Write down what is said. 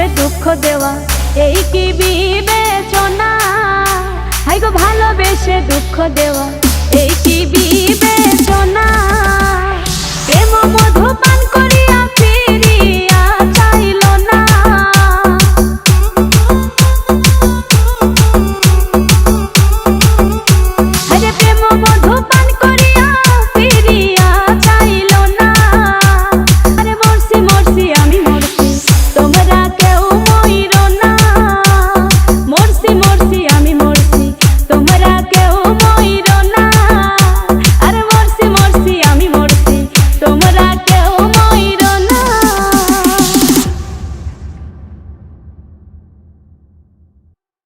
ভালোবেসে দুঃখ দেওয়া এই কি বিবেচনা? হাই গো ভালোবেসে দুঃখ দেওয়া।